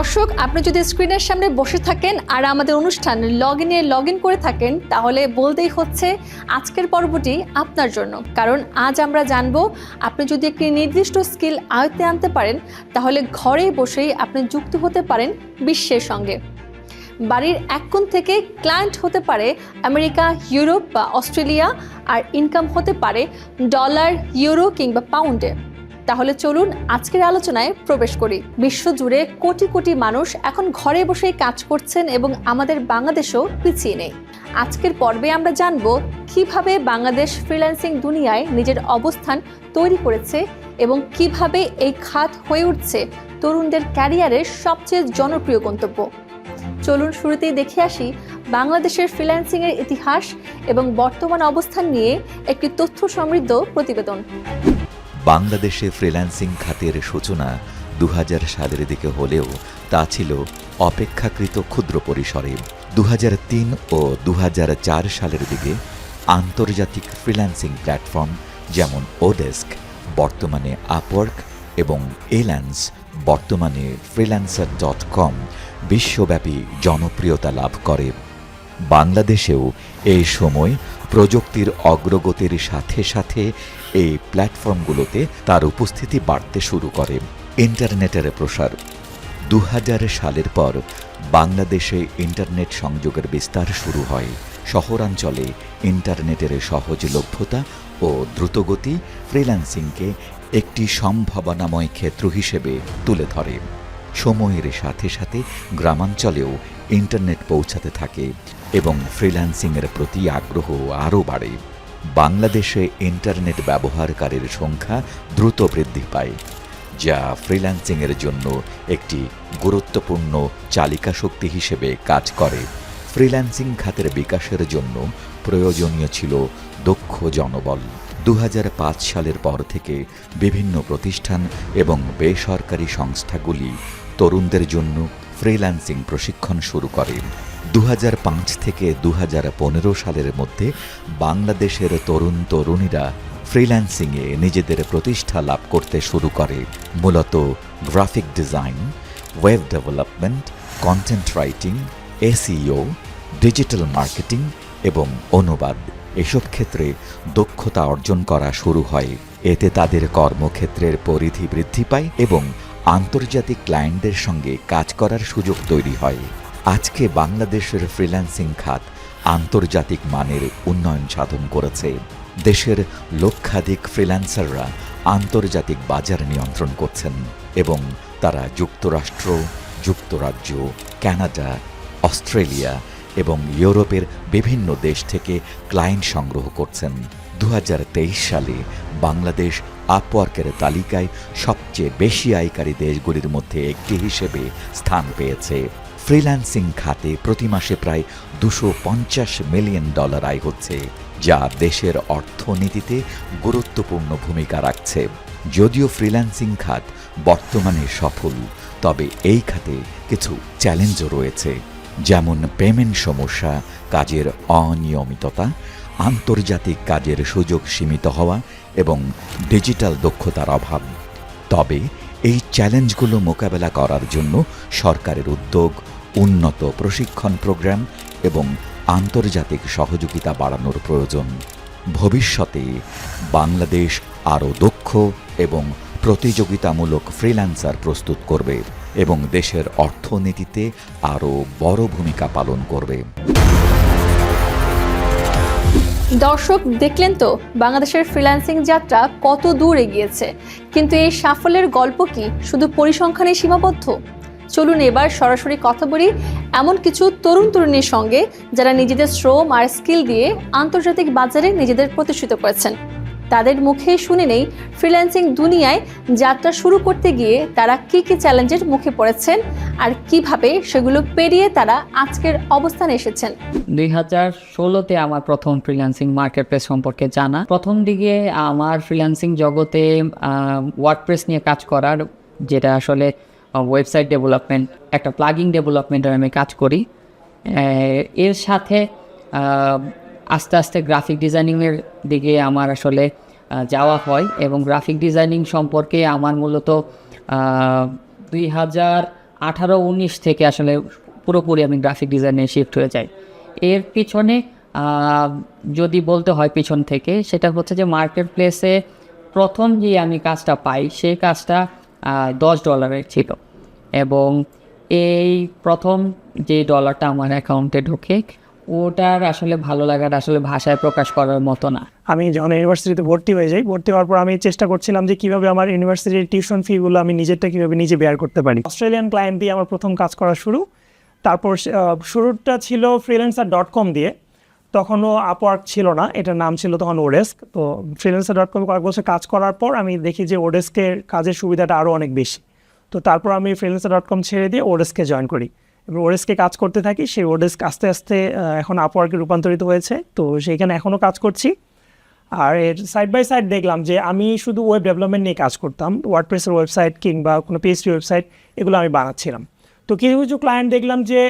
দর্শক, আপনি যদি স্ক্রিনের সামনে বসে থাকেন আর আমাদের অনুষ্ঠান লগ ইনে লগ ইন করে থাকেন, তাহলে বলতেই হচ্ছে আজকের পর্বটি আপনার জন্য। কারণ আজ আমরা জানব, আপনি যদি একটি নির্দিষ্ট স্কিল আয়ত্তে আনতে পারেন, তাহলে ঘরেই বসেই আপনি যুক্ত হতে পারেন বিশ্বের সঙ্গে। বাড়ির এক কোণ থেকে ক্লায়েন্ট হতে পারে আমেরিকা, ইউরোপ বা অস্ট্রেলিয়া, আর ইনকাম হতে পারে ডলার ইউরো কিংবা পাউন্ডে তাহলে চলুন আজকের আলোচনায় প্রবেশ করি। বিশ্বজুড়ে কোটি কোটি মানুষ এখন ঘরে বসেই কাজ করছেন এবং আমাদের বাংলাদেশও পিছিয়ে নেই। আজকের পর্বে আমরা জানব কীভাবে বাংলাদেশ ফ্রিল্যান্সিং দুনিয়ায় নিজের অবস্থান তৈরি করেছে এবং কীভাবে এই খাত হয়ে উঠছে তরুণদের ক্যারিয়ারের সবচেয়ে জনপ্রিয় গন্তব্য। চলুন শুরুতেই দেখে আসি বাংলাদেশের ফ্রিল্যান্সিংয়ের ইতিহাস এবং বর্তমান অবস্থান নিয়ে একটি তথ্য সমৃদ্ধ প্রতিবেদন। বাংলাদেশে ফ্রিল্যান্সিং খাতের সূচনা দু হাজার সালের দিকে হলেও তা ছিল অপেক্ষাকৃত ক্ষুদ্র পরিসরে। দু হাজার তিন ও দু হাজার চার সালের দিকে আন্তর্জাতিক ফ্রিল্যান্সিং প্ল্যাটফর্ম যেমন ওডেস্ক বর্তমানে আপওয়ার্ক এবং এল্যান্স বর্তমানে ফ্রিল্যান্সার ডট কম বিশ্বব্যাপী জনপ্রিয়তা লাভ করে। বাংলাদেশেও এই সময় প্রযুক্তির অগ্রগতির সাথে সাথে এই প্ল্যাটফর্মগুলোতে তার উপস্থিতি বাড়তে শুরু করে। ইন্টারনেটের প্রসার। দু হাজার সালের পর বাংলাদেশে ইন্টারনেট সংযোগের বিস্তার শুরু হয়। শহরাঞ্চলে ইন্টারনেটের সহজলভ্যতা ও দ্রুতগতি ফ্রিল্যান্সিংকে একটি সম্ভাবনাময় ক্ষেত্র হিসেবে তুলে ধরে। সময়ের সাথে সাথে গ্রামাঞ্চলেও ইন্টারনেট পৌঁছাতে থাকে এবং ফ্রিল্যান্সিংয়ের প্রতি আগ্রহ আরও বাড়ে। বাংলাদেশে ইন্টারনেট ব্যবহারকারীর সংখ্যা দ্রুত বৃদ্ধি পায়, যা ফ্রিল্যান্সিংয়ের জন্য একটি গুরুত্বপূর্ণ চালিকা শক্তি হিসেবে কাজ করে। ফ্রিল্যান্সিং খাতের বিকাশের জন্য প্রয়োজনীয় ছিল দক্ষ জনবল। দু হাজার পাঁচ সালের পর থেকে বিভিন্ন প্রতিষ্ঠান এবং বেসরকারি সংস্থাগুলি তরুণদের জন্য ফ্রিল্যান্সিং প্রশিক্ষণ শুরু করে। দু থেকে দু হাজার পনেরো সালের মধ্যে বাংলাদেশের তরুণ তরুণীরা ফ্রিল্যান্সিংয়ে নিজেদের প্রতিষ্ঠা লাভ করতে শুরু করে। মূলত graphic design web development content writing SEO digital marketing এবং অনুবাদ। এসব ক্ষেত্রে দক্ষতা অর্জন করা শুরু হয়। এতে তাদের কর্মক্ষেত্রের পরিধি বৃদ্ধি পায় এবং আন্তর্জাতিক ক্লায়েন্টদের সঙ্গে কাজ করার সুযোগ তৈরি হয়। আজকে বাংলাদেশের ফ্রিল্যান্সিং খাত আন্তর্জাতিক মানের উন্নয়ন সাধন করেছে। দেশের লক্ষাধিক ফ্রিল্যান্সাররা আন্তর্জাতিক বাজার নিয়ন্ত্রণ করছেন এবং তারা যুক্তরাষ্ট্র, যুক্তরাজ্য, কানাডা, অস্ট্রেলিয়া এবং ইউরোপের বিভিন্ন দেশ থেকে ক্লায়েন্ট সংগ্রহ করছেন। দু হাজার তেইশ সালে বাংলাদেশ আপওয়ার্কের তালিকায় সবচেয়ে বেশি আয়কারী দেশগুলির মধ্যে একটি হিসেবে স্থান পেয়েছে। ফ্রিল্যান্সিং খাতে প্রতি মাসে প্রায় দুশো মিলিয়ন ডলার আয় হচ্ছে, যা দেশের অর্থনীতিতে গুরুত্বপূর্ণ ভূমিকা রাখছে। যদিও ফ্রিল্যান্সিং খাত বর্তমানে সফল, তবে এই খাতে কিছু চ্যালেঞ্জও রয়েছে, যেমন পেমেন্ট সমস্যা, কাজের অনিয়মিততা আন্তর্জাতিক কাজের সুযোগ সীমিত হওয়া এবং ডিজিটাল দক্ষতার অভাব। তবে এই চ্যালেঞ্জগুলো মোকাবেলা করার জন্য সরকারের উদ্যোগ, উন্নত প্রশিক্ষণ প্রোগ্রাম এবং আন্তর্জাতিক সহযোগিতা বাড়ানোর প্রয়োজন। ভবিষ্যতে বাংলাদেশ আরও দক্ষ এবং প্রতিযোগিতামূলক ফ্রিল্যান্সার প্রস্তুত করবে এবং দেশের অর্থনীতিতে আরও বড় ভূমিকা পালন করবে। দর্শক দেখলেন তো, বাংলাদেশের ফ্রিল্যান্সিং যাত্রা কত দূর এগিয়েছে। কিন্তু এই সাফল্যের গল্প কি শুধু পরিসংখ্যানে সীমাবদ্ধ? চলুন এবার সরাসরি কথা বলি এমন কিছু তরুণ তরুণীর সঙ্গে যারা নিজেদের শ্রম আর স্কিল দিয়ে আন্তর্জাতিক বাজারে নিজেদের প্রতিষ্ঠিত করেছেন। তাদের মুখে শুনে নেই ফ্রিল্যান্সিং দুনিয়ায়। যাত্রা শুরু করতে গিয়ে তারা কি কি চ্যালেঞ্জের মুখে পড়েছেন আর কীভাবে সেগুলো পেরিয়ে তারা আজকের অবস্থানে এসেছেন? দুই হাজার ষোলোতে আমার প্রথম ফ্রিল্যান্সিং মার্কেট প্লেস সম্পর্কে জানা। প্রথম দিকে আমার ফ্রিল্যান্সিং জগতে ওয়ার্ডপ্রেস নিয়ে কাজ করার, যেটা আসলে ওয়েবসাইট ডেভেলপমেন্ট একটা প্লাগিং ডেভেলপমেন্টের আমি কাজ করি। এর সাথে আস্তে আস্তে গ্রাফিক ডিজাইনিংয়ের দিকে আমার আসলে যাওয়া হয় এবং গ্রাফিক ডিজাইনিং সম্পর্কে আমার মূলত দুই হাজার আঠারো উনিশ থেকে আসলে পুরোপুরি আমি গ্রাফিক ডিজাইনে শিফট হয়ে যাই। এর পিছনে যদি বলতে হয় পিছন থেকে, সেটা হচ্ছে যে মার্কেট প্লেসে প্রথম যে আমি কাজটা পাই, সেই কাজটা দশ ডলারের ছিল। এবং এই প্রথম যে ডলারটা আমার অ্যাকাউন্টে ঢোকে ওটার আসলে ভালো লাগাটা আসলে ভাষায় প্রকাশ করার মতো না। আমি যখন ইউনিভার্সিটিতে ভর্তি হয়ে যাই, ভর্তি হওয়ার পর আমি চেষ্টা করছিলাম যে কীভাবে আমার ইউনিভার্সিটির টিউশন ফিগুলো আমি নিজেরটা কীভাবে নিজে বেয়ার করতে পারি। অস্ট্রেলিয়ান ক্লায়েন্ট দিয়ে আমার প্রথম কাজ করা শুরু। তারপর শুরুটা ছিল ফ্রিল্যান্সার ডট কম দিয়ে। তখনও আপওয়ার্ক ছিল না, এটার নাম ছিল তখন ওডেস্ক তো ফ্রিল্যান্সার ডট কম কয়েক বছর কাজ করার পর আমি দেখি যে ওডেস্কের কাজের সুবিধাটা আরও অনেক বেশি। তো তারপর আমি ফ্রিল্যান্সার ডট কম ছেড়ে দিয়ে ওডেস্কে জয়েন করি। ওডেস্কে কাজ করতে থাকি, সেই ওডেস্ক আস্তে আস্তে এখন আপওয়ার্কে রূপান্তরিত হয়েছে। তো সেইখানে এখনও কাজ করছি। আর এর সাইড বাই সাইড দেখলাম যে আমি শুধু ওয়েব ডেভেলপমেন্ট নিয়ে কাজ করতাম। ওয়ার্ডপ্রেসের ওয়েবসাইট কিংবা কোনো পিএইচডি ওয়েবসাইট এগুলো আমি বানাচ্ছিলাম। তো কিছু কিছু ক্লায়েন্ট দেখলাম যে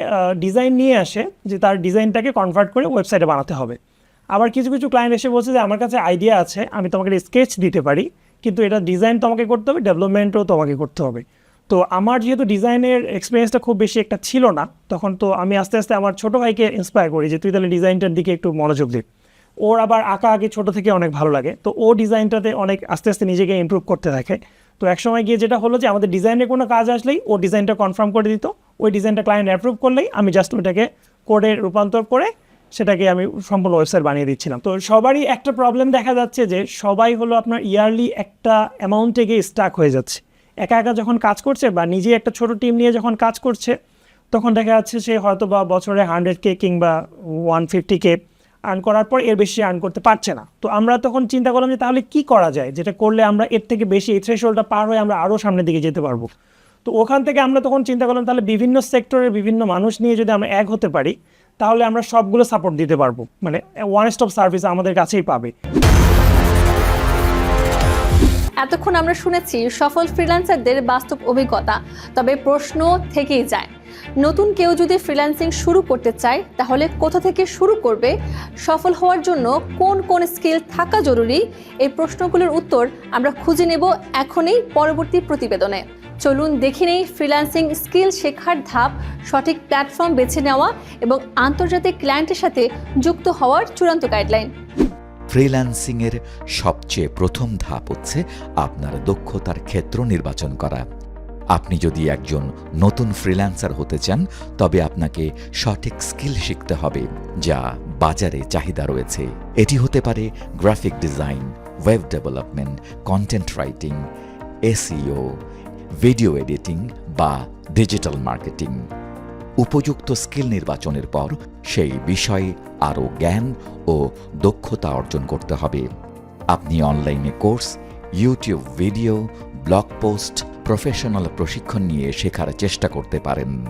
ডিজাইন নিয়ে আসে, যে তার ডিজাইনটাকে কনভার্ট করে ওয়েবসাইটে বানাতে হবে। আবার কিছু কিছু ক্লায়েন্ট এসে বলছে যে, আমার কাছে আইডিয়া আছে, আমি তোমাকে স্কেচ দিতে পারি, কিন্তু এটা ডিজাইন তোমাকে করতে হবে ডেভেলপমেন্টও তোমাকে করতে হবে। তো আমার যেহেতু ডিজাইনের এক্সপিরিয়েন্সটা খুব বেশি একটা ছিল না, তখন তো আমি আস্তে আস্তে আমার ছোটো ভাইকে ইন্সপায়ার করি যে, তুই তাহলে ডিজাইনটার দিকে একটু মনোযোগ দিই ওর আবার আঁকা আগে ছোটো থেকে অনেক ভালো লাগে। তো ও ডিজাইনটাতে অনেক আস্তে আস্তে নিজেকে ইমপ্রুভ করতে থাকে তো একসময় গিয়ে যেটা হলো যে, আমাদের ডিজাইনের কোনো কাজ আসলেই ও ডিজাইনটা কনফার্ম করে দিত। ওই ডিজাইনটা ক্লায়েন্ট অ্যাপ্রুভ করলেই আমি জাস্ট ওইটাকে কোডে রূপান্তর করে সেটাকে আমি সম্পূর্ণ ওয়েবসাইট বানিয়ে দিচ্ছিলাম। তো সবারই একটা প্রবলেম দেখা যাচ্ছে যে, সবাই হলো আপনার ইয়ারলি একটা অ্যামাউন্টে গিয়ে স্টাক হয়ে যাচ্ছে। একা একা যখন কাজ করছে বা নিজে একটা ছোট টিম নিয়ে যখন কাজ করছে, তখন দেখা যাচ্ছে সে হয়তো বা বছরে হান্ড্রেড কে কিংবা ওয়ান ফিফটি কে আর্ন করার পর এর বেশি আর্ন করতে পারছে না। তো আমরা তখন চিন্তা করলাম যে তাহলে কি করা যায়? যেটা করলে আমরা এর থেকে বেশি এই থ্রেশোল্ডটা পার হয়ে আমরা আরও সামনের দিকে যেতে পারব। তো ওখান থেকে আমরা তখন চিন্তা করলাম তাহলে বিভিন্ন সেক্টরের বিভিন্ন মানুষ নিয়ে যদি আমরা এক হতে পারি, তাহলে আমরা সবগুলো সাপোর্ট দিতে পারব। মানে ওয়ান স্টপ সার্ভিস আমাদের কাছেই পাবে। এতক্ষণ আমরা শুনেছি সফল ফ্রিল্যান্সারদের বাস্তব অভিজ্ঞতা, তবে প্রশ্ন থেকেই যায়, নতুন কেউ যদি ফ্রিল্যান্সিং শুরু করতে চায়, তাহলে কোথা থেকে শুরু করবে? সফল হওয়ার জন্য কোন কোন স্কিল থাকা জরুরি? এই প্রশ্নগুলোর উত্তর আমরা খুঁজে নেব এখনই পরবর্তী প্রতিবেদনে। চলুন দেখে নেই ফ্রিল্যান্সিং স্কিল শেখার ধাপ, সঠিক প্ল্যাটফর্ম বেছে নেওয়া এবং আন্তর্জাতিক ক্লায়েন্টের সাথে যুক্ত হওয়ার চূড়ান্ত গাইডলাইন ফ্রিল্যান্সিংয়ের সবচেয়ে প্রথম ধাপ হচ্ছে আপনার দক্ষতার ক্ষেত্র নির্বাচন করা। আপনি যদি একজন নতুন ফ্রিল্যান্সার হতে চান, তবে আপনাকে সঠিক স্কিল শিখতে হবে, যা বাজারে চাহিদা রয়েছে। এটি হতে পারে graphic design, web development, content writing, SEO, video editing বা ডিজিটাল মার্কেটিং। উপযুক্ত স্কিল নির্বাচনের পর সেই বিষয়ে আরও জ্ঞান ও দক্ষতা অর্জন করতে হবে। আপনি অনলাইনে course, YouTube video, blog post, professional প্রশিক্ষণ নিয়ে শেখার চেষ্টা করতে পারেন।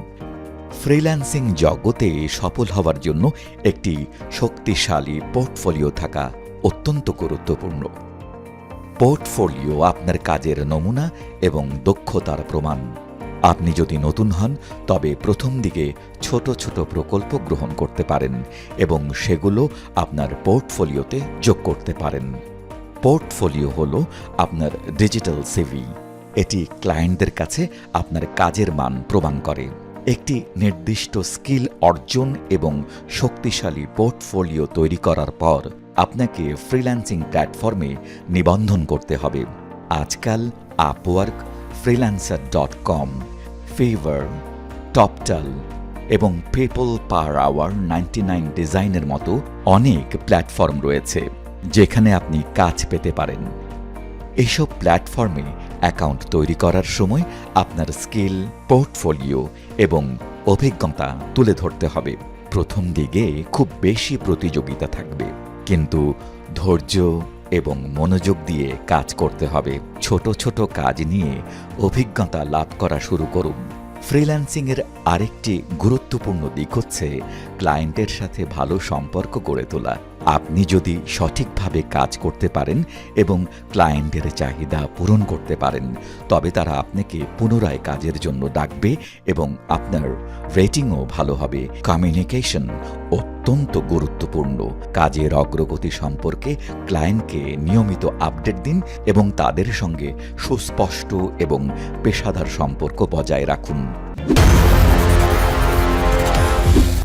ফ্রিল্যান্সিং জগতে সফল হওয়ার জন্য একটি শক্তিশালী পোর্টফোলিও থাকা অত্যন্ত গুরুত্বপূর্ণ। পোর্টফোলিও আপনার কাজের নমুনা এবং দক্ষতার প্রমাণ। আপনি যদি নতুন হন, তবে প্রথম দিকে ছোট ছোট প্রকল্প গ্রহণ করতে পারেন এবং সেগুলো আপনার পোর্টফোলিওতে যোগ করতে পারেন। পোর্টফোলিও হল আপনার ডিজিটাল সিভি। এটি ক্লায়েন্টদের কাছে আপনার কাজের মান প্রমাণ করে। একটি নির্দিষ্ট স্কিল অর্জন এবং শক্তিশালী পোর্টফোলিও তৈরি করার পর আপনাকে ফ্রিল্যান্সিং প্ল্যাটফর্মে নিবন্ধন করতে হবে। আজকাল Upwork freelancer dot com. Fiverr Toptal এবং people per hour ninety nine ডিজাইনের মতো অনেক প্ল্যাটফর্ম রয়েছে যেখানে আপনি কাজ পেতে পারেন। এইসব প্ল্যাটফর্মে অ্যাকাউন্ট তৈরি করার সময় আপনার স্কিল পোর্টফোলিও এবং অভিজ্ঞতা তুলে ধরতে হবে। প্রথম দিকে খুব বেশি প্রতিযোগিতা থাকবে, কিন্তু ধৈর্য এবং মনোযোগ দিয়ে কাজ করতে হবে। ছোট ছোট কাজ নিয়ে অভিজ্ঞতা লাভ করা শুরু করুন। ফ্রিল্যান্সিংয়ের আরেকটি গুরুত্বপূর্ণ দিক হচ্ছে ক্লায়েন্টের সাথে ভালো সম্পর্ক গড়ে তোলা। আপনি যদি সঠিকভাবে কাজ করতে পারেন এবং ক্লায়েন্টের চাহিদা পূরণ করতে পারেন, তবে তারা আপনাকে পুনরায় কাজের জন্য ডাকবে এবং আপনার রেটিংও ভালো হবে। কমিউনিকেশন অত্যন্ত গুরুত্বপূর্ণ। কাজের অগ্রগতি সম্পর্কে ক্লায়েন্টকে নিয়মিত আপডেট দিন এবং তাদের সঙ্গে সুস্পষ্ট এবং পেশাদার সম্পর্ক বজায় রাখুন।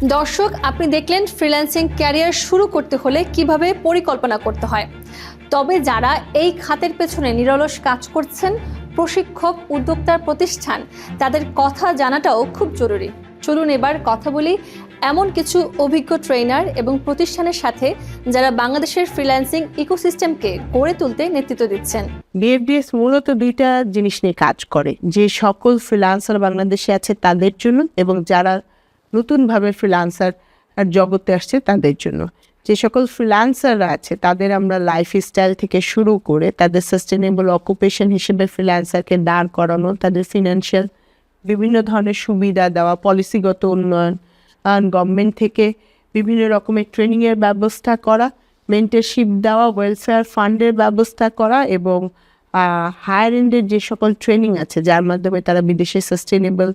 দর্শক, আপনি দেখলেন ফ্রিল্যান্সিং ক্যারিয়ার শুরু করতে হলে কীভাবে পরিকল্পনা করতে হয়। তবে যারা এই খাতের পেছনে নিরলস কাজ করছেন, প্রশিক্ষক, উদ্যোক্তার প্রতিষ্ঠান, তাদের কথা জানাটাও খুব জরুরি। চলুন এবার কথা বলি এমন কিছু অভিজ্ঞ ট্রেনার এবং প্রতিষ্ঠানের সাথে যারা বাংলাদেশের ফ্রিল্যান্সিং ইকোসিস্টেমকে গড়ে তুলতে নেতৃত্ব দিচ্ছেন। বিএফডিএস মূলত দুইটা জিনিস নিয়ে কাজ করে, যে সকল ফ্রিলান্সার বাংলাদেশে আছে তাদের জন্য এবং যারা নতুনভাবে ফ্রিলান্সার জগতে আসছে তাদের জন্য। যে সকল ফ্রিলান্সাররা আছে, তাদের আমরা লাইফ স্টাইল থেকে শুরু করে তাদের সাস্টেনেবল অকুপেশন হিসেবে ফ্রিলান্সারকে দাঁড় করানো, তাদের ফিনান্সিয়াল বিভিন্ন ধরনের সুবিধা দেওয়া পলিসিগত উন্নয়ন গভর্নমেন্ট থেকে বিভিন্ন রকমের ট্রেনিংয়ের ব্যবস্থা করা মেন্টারশিপ দেওয়া ওয়েলফেয়ার ফান্ডের ব্যবস্থা করা এবং হায়ার এন্ডের যে সকল ট্রেনিং আছে, যার মাধ্যমে তারা বিদেশে সাস্টেনেবল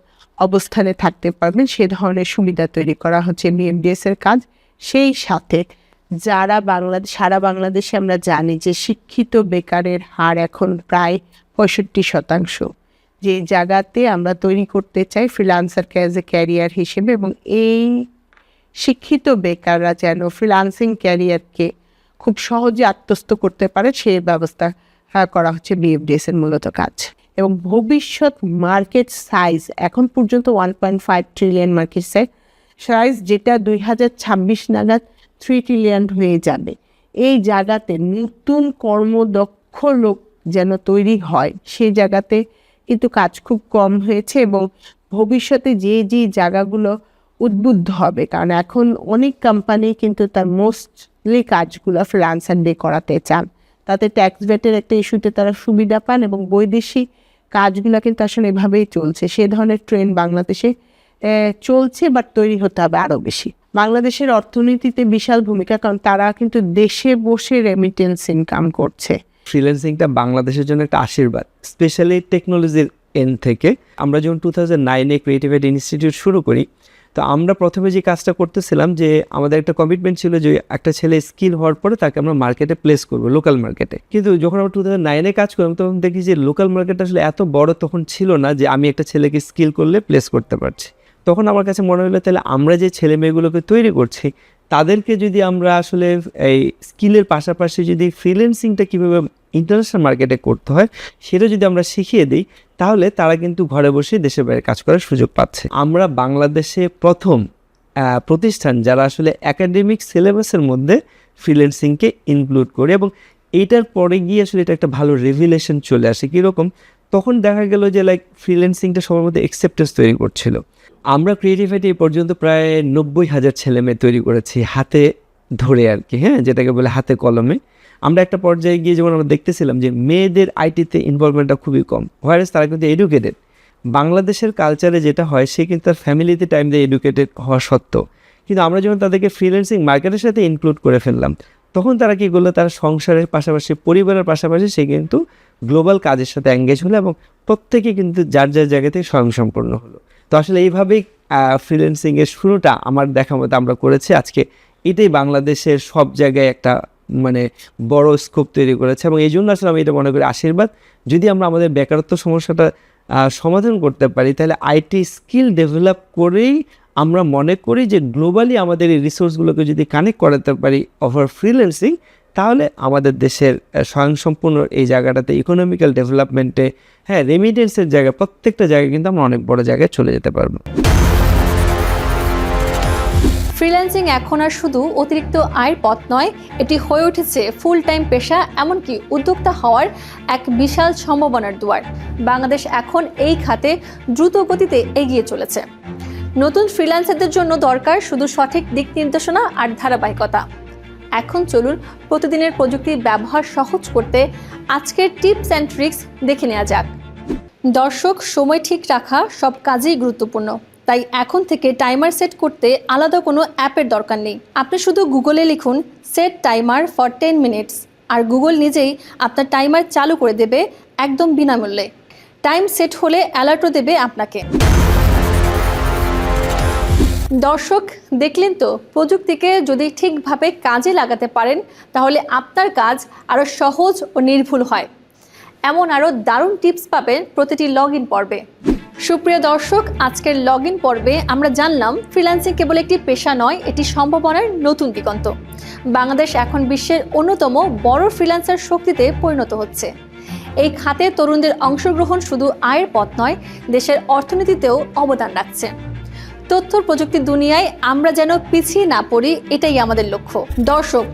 অবস্থানে থাকতে পারবেন, সে ধরনের সুবিধা তৈরি করা হচ্ছে বিএমডিএস এর কাজ। সেই সাথে যারা বাংলাদেশ সারা বাংলাদেশে আমরা জানি যে শিক্ষিত বেকারের হার এখন প্রায় পঁয়ষট্টি শতাংশ। যে জায়গাতে আমরা তৈরি করতে চাই ফ্রিলান্সারকে অ্যাজ এ ক্যারিয়ার হিসেবে এবং এই শিক্ষিত বেকাররা যেন ফ্রিলান্সিং ক্যারিয়ারকে খুব সহজে আত্মস্থ করতে পারে সেই ব্যবস্থা করা হচ্ছে বিএফডিএস এর মূলত কাজ। এবং ভবিষ্যৎ মার্কেট সাইজ এখন পর্যন্ত one point five trillion market size size যেটা দুই হাজার ছাব্বিশ নাগাদ থ্রি ট্রিলিয়ন হয়ে যাবে। এই জায়গাতে নতুন কর্মদক্ষ লোক যেন তৈরি হয় সেই জায়গাতে কিন্তু কাজ খুব কম হয়েছে এবং ভবিষ্যতে যে যে জায়গাগুলো উদ্বুদ্ধ হবে, কারণ এখন অনেক কোম্পানি কিন্তু তার মোস্টলি কাজগুলো ফ্রিলান্সার দিয়ে করাতে চান। তাতে ট্যাক্স ভেটের একটা ইস্যুতে তারা সুবিধা পান এবং বৈদেশিক কাজগুলো কিন্তু আসলে এভাবেই চলছে। সে ধরনের ট্রেন বাংলাদেশে চলছে বাট তৈরি হতে হবে আরও বেশি। বাংলাদেশের অর্থনীতিতে বিশাল ভূমিকা কারণ তারা কিন্তু দেশে বসে রেমিটেন্স ইনকাম করছে। ফ্রিল্যান্সিংটা বাংলাদেশের জন্য একটা আশীর্বাদ স্পেশালি টেকনোলজির এন থেকে। আমরা যখন টু থাউজেন্ড নাইনে ক্রিয়েটিভ ইনস্টিটিউট শুরু করি তো আমরা প্রথমে যে কাজটা করতেছিলাম যে আমাদের একটা কমিটমেন্ট ছিল যে একটা ছেলে স্কিল হওয়ার পরে তাকে আমরা মার্কেটে প্লেস করব লোকাল মার্কেটে কিন্তু যখন আমরা টু থাউজেন্ড নাইনে কাজ করলাম, তখন দেখি যে লোকাল মার্কেট আসলে এত বড় তখন ছিল না যে আমি একটা ছেলেকে স্কিল করলে প্লেস করতে পারছি। তখন আমার কাছে মনে হলো তাহলে আমরা যে ছেলে মেয়েগুলোকে তৈরি করছি তাদেরকে যদি আমরা আসলে এই স্কিলের পাশাপাশি যদি ফ্রিল্যান্সিংটা কীভাবে ইন্টারন্যাশনাল মার্কেটে করতে হয়, সেটা যদি আমরা শিখিয়ে দিই, তাহলে তারা কিন্তু ঘরে বসে দেশের বাইরে কাজ করার সুযোগ পাচ্ছে। আমরা বাংলাদেশে প্রথম প্রতিষ্ঠান যারা আসলে একাডেমিক সিলেবাসের মধ্যে ফ্রিল্যান্সিংকে ইনক্লুড করে এবং এইটার পরে গিয়ে আসলে এটা একটা ভালো রেভিলেশন চলে আসে। কীরকম? তখন দেখা গেল যে লাইক ফ্রিল্যান্সিংটা সবার মধ্যে অ্যাকসেপ্টেন্স তৈরি করছিল। আমরা ক্রিয়েটিভিটি এই পর্যন্ত প্রায় নব্বই হাজার ছেলে মেয়ে তৈরি করেছি হাতে ধরে আর কি হ্যাঁ? যেটাকে বলে হাতে কলমে। আমরা একটা পর্যায়ে গিয়ে যেমন আমরা দেখতেছিলাম যে, মেয়েদের আইটিতে ইনভলভমেন্টটা খুবই কম হোয়ারেস তারা কিন্তু এডুকেটেড বাংলাদেশের কালচারে যেটা হয়, সে কিন্তু তার ফ্যামিলিতে টাইম দিয়ে এডুকেটেড হওয়া সত্ত্বেও। কিন্তু আমরা যখন তাদেরকে ফ্রিল্যান্সিং মার্কেটের সাথে ইনক্লুড করে ফেললাম, তখন তারা কী করল, তারা সংসারের পাশাপাশি, পরিবারের পাশাপাশি সে কিন্তু গ্লোবাল কাজের সাথে এঙ্গেজ হলো এবং প্রত্যেকে কিন্তু যার যার জায়গা থেকে স্বয়ংসম্পূর্ণ হলো। তো আসলে এইভাবেই ফ্রিল্যান্সিংয়ের শুরুটা আমার দেখা মতো আমরা করেছি। আজকে এটাই বাংলাদেশের সব জায়গায় একটা মানে বড় স্কোপ তৈরি করেছে এবং এই জন্য আসলে আমি এটা মনে করি আশীর্বাদ। যদি আমরা আমাদের বেকারত্ব সমস্যাটা সমাধান করতে পারি, তাহলে আইটি স্কিল ডেভেলপ করেই আমরা মনে করি যে গ্লোবালি আমাদের এই রিসোর্সগুলোকে যদি কানেক্ট করাতে পারি ওভার ফ্রিল্যান্সিং তাহলে আমাদের দেশের স্বয়ংসম্পূর্ণ এই জায়গাটাতে ইকোনমিক্যাল ডেভেলপমেন্টে হ্যাঁ রেমিটেন্সের জায়গায় প্রত্যেকটা জায়গায় কিন্তু আমরা অনেক বড় জায়গায় চলে যেতে পারব। ফ্রিল্যান্সিং এখন আর শুধু অতিরিক্ত আয়ের পথ নয়, এটি হয়ে উঠেছে ফুল টাইম পেশা, এমনকি উদ্যোক্তা হওয়ার এক বিশাল সম্ভাবনার দুয়ার। বাংলাদেশ এখন এই খাতে দ্রুত গতিতে এগিয়ে চলেছে। নতুন ফ্রিল্যান্সারদের জন্য দরকার শুধু সঠিক দিক নির্দেশনা আর ধারাবাহিকতা। এখন চলুন প্রতিদিনের প্রযুক্তির ব্যবহার সহজ করতে আজকের টিপস অ্যান্ড ট্রিক্স দেখে নেওয়া যাক। দর্শক, সময় ঠিক রাখা সব কাজেই গুরুত্বপূর্ণ। তাই এখন থেকে টাইমার সেট করতে আলাদা কোনো অ্যাপের দরকার নেই। আপনি শুধু গুগলে লিখুন, set timer for ten minutes R Google নিজেই আপনার টাইমার চালু করে দেবে একদম বিনামূল্যে। টাইম সেট হলে অ্যালার্টও দেবে আপনাকে। দর্শক, দেখলেন তো? প্রযুক্তিকে যদি ঠিকভাবে কাজে লাগাতে পারেন, তাহলে আপনার কাজ আরও সহজ ও নির্ভুল হয়। এমন আরও দারুণ টিপস পাবেন প্রতিটি লগ ইন পর্বে। সুপ্রিয় দর্শক, আজকের লগ ইন পর্বে আমরা জানলাম, ফ্রিল্যান্সিং কেবল একটি পেশা নয়, এটি সম্ভাবনার নতুন দিগন্ত। বাংলাদেশ এখন বিশ্বের অন্যতম বড় ফ্রিল্যান্সার শক্তিতে পরিণত হচ্ছে। এই খাতে তরুণদের অংশগ্রহণ শুধু আয়ের পথ নয়, দেশের অর্থনীতিতেও অবদান রাখছে। তথ্য প্রযুক্তি দুনিয়ায় আমরা যেন পিছিয়ে না পড়ি, এটাই আমাদের লক্ষ্য। দর্শক,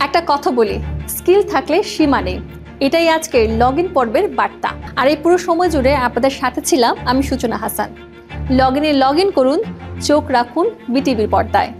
একটা কথা বলি, স্কিল থাকলে সীমা নেই। এটাই আজকের লগ ইন পর্বের বার্তা। আর এই পুরো সময় জুড়ে আপনাদের সাথে ছিলাম আমি সূচনা হাসান। লগ ইনে লগ ইন করুন, চোখ রাখুন বিটিভির পর্দায়।